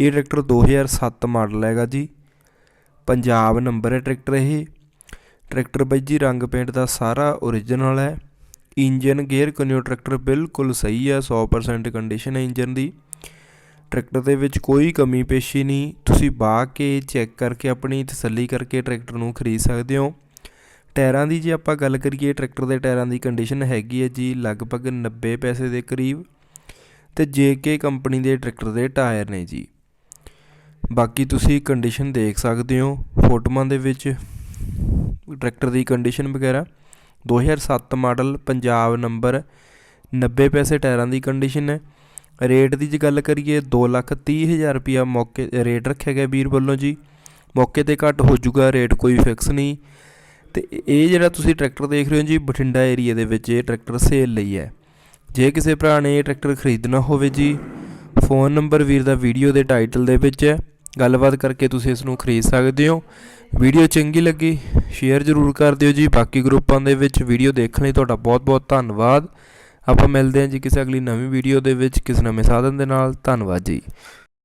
ਇਹ tractor 2007 model ਹੈਗਾ ਜੀ। ਪੰਜਾਬ ਨੰਬਰ ਹੈ ਟਰੈਕਟਰ ਇਹ। ਟਰੈਕਟਰ ਬਾਈ ਜੀ, ਰੰਗ ਪੇਂਟ ਦਾ ਸਾਰਾ ਓਰੀਜਨਲ ਹੈ। ਇੰਜਨ ਗੇਅਰ ਕਨਿਓ ਟਰੈਕਟਰ ਬਿਲਕੁਲ ਸਹੀ ਹੈ 100% ਕੰਡੀਸ਼ਨ ਹੈ ਇੰਜਨ ਦੀ। ਟਰੈਕਟਰ ਦੇ ਵਿੱਚ ਕੋਈ ਕਮੀ ਪੇਸ਼ੀ ਨਹੀਂ। ਤੁਸੀਂ ਬਾਹ ਕੇ ਚੈੱਕ ਕਰਕੇ ਆਪਣੀ ਤਸੱਲੀ ਕਰਕੇ ਟਰੈਕਟਰ ਨੂੰ ਖਰੀਦ ਸਕਦੇ ਹੋ। ਟਾਇਰਾਂ ਦੀ ਜੇ ਆਪਾਂ ਗੱਲ ਕਰੀਏ, ਟਰੈਕਟਰ ਦੇ ਟਾਇਰਾਂ ਦੀ ਕੰਡੀਸ਼ਨ ਹੈਗੀ ਹੈ ਜੀ ਲਗਭਗ 90 ਪੈਸੇ ਦੇ ਕਰੀਬ। ਤੇ ਜੇਕੇ ਕੰਪਨੀ ਦੇ ਟਰੈਕਟਰ ਦੇ ਟਾਇਰ ਨੇ ਜੀ। ਬਾਕੀ ਤੁਸੀਂ ਕੰਡੀਸ਼ਨ ਦੇਖ ਸਕਦੇ ਹੋ ਫੋਟੋਆਂ ਦੇ ਵਿੱਚ ਟਰੈਕਟਰ ਦੀ ਕੰਡੀਸ਼ਨ ਵਗੈਰਾ। 2007 ਮਾਡਲ ਪੰਜਾਬ ਨੰਬਰ 90 ਪੈਸੇ ਟਾਇਰਾਂ ਦੀ ਕੰਡੀਸ਼ਨ ਹੈ। ਰੇਟ ਦੀ ਜੇ ਗੱਲ ਕਰੀਏ 230000 ਰੁਪਿਆ ਮੌਕੇ ਰੇਟ ਰੱਖਿਆ ਗਿਆ ਵੀਰ ਵੱਲੋਂ ਜੀ। ਮੌਕੇ ਤੇ ਘੱਟ ਹੋ ਜਾਊਗਾ ਰੇਟ ਕੋਈ ਫਿਕਸ ਨਹੀਂ। ਤੇ ਇਹ ਜਿਹੜਾ ਤੁਸੀਂ ਟਰੈਕਟਰ ਦੇਖ ਰਹੇ ਹੋ ਜੀ, ਬਠਿੰਡਾ ਏਰੀਆ ਦੇ ਵਿੱਚ ਇਹ ਟਰੈਕਟਰ ਸੇਲ ਲਈ ਹੈ। ਜੇ ਕਿਸੇ ਭਰਾ ਨੇ ਇਹ ਟਰੈਕਟਰ ਖਰੀਦਣਾ ਹੋਵੇ ਜੀ ਫੋਨ ਨੰਬਰ ਵੀਰ ਦਾ ਵੀਡੀਓ ਦੇ ਟਾਈਟਲ ਦੇ ਵਿੱਚ ਹੈ। ਗੱਲਬਾਤ ਕਰਕੇ ਤੁਸੀਂ ਇਸ ਨੂੰ ਖਰੀਦ ਸਕਦੇ ਹੋ। ਵੀਡੀਓ ਚੰਗੀ ਲੱਗੀ, ਸ਼ੇਅਰ ਜ਼ਰੂਰ ਕਰ ਦਿਓ ਜੀ। ਬਾਕੀ ਗਰੁੱਪਾਂ ਦੇ ਵਿੱਚ ਵੀਡੀਓ ਦੇਖਣ ਲਈ ਤੁਹਾਡਾ ਬਹੁਤ ਬਹੁਤ ਧੰਨਵਾਦ। ਆਪਾਂ ਮਿਲਦੇ ਹਾਂ ਜੀ ਕਿਸੇ ਅਗਲੀ ਨਵੀਂ ਵੀਡੀਓ ਦੇ ਵਿੱਚ ਕਿਸੇ ਨਵੇਂ ਸਾਧਨ ਦੇ ਨਾਲ। ਧੰਨਵਾਦ ਜੀ।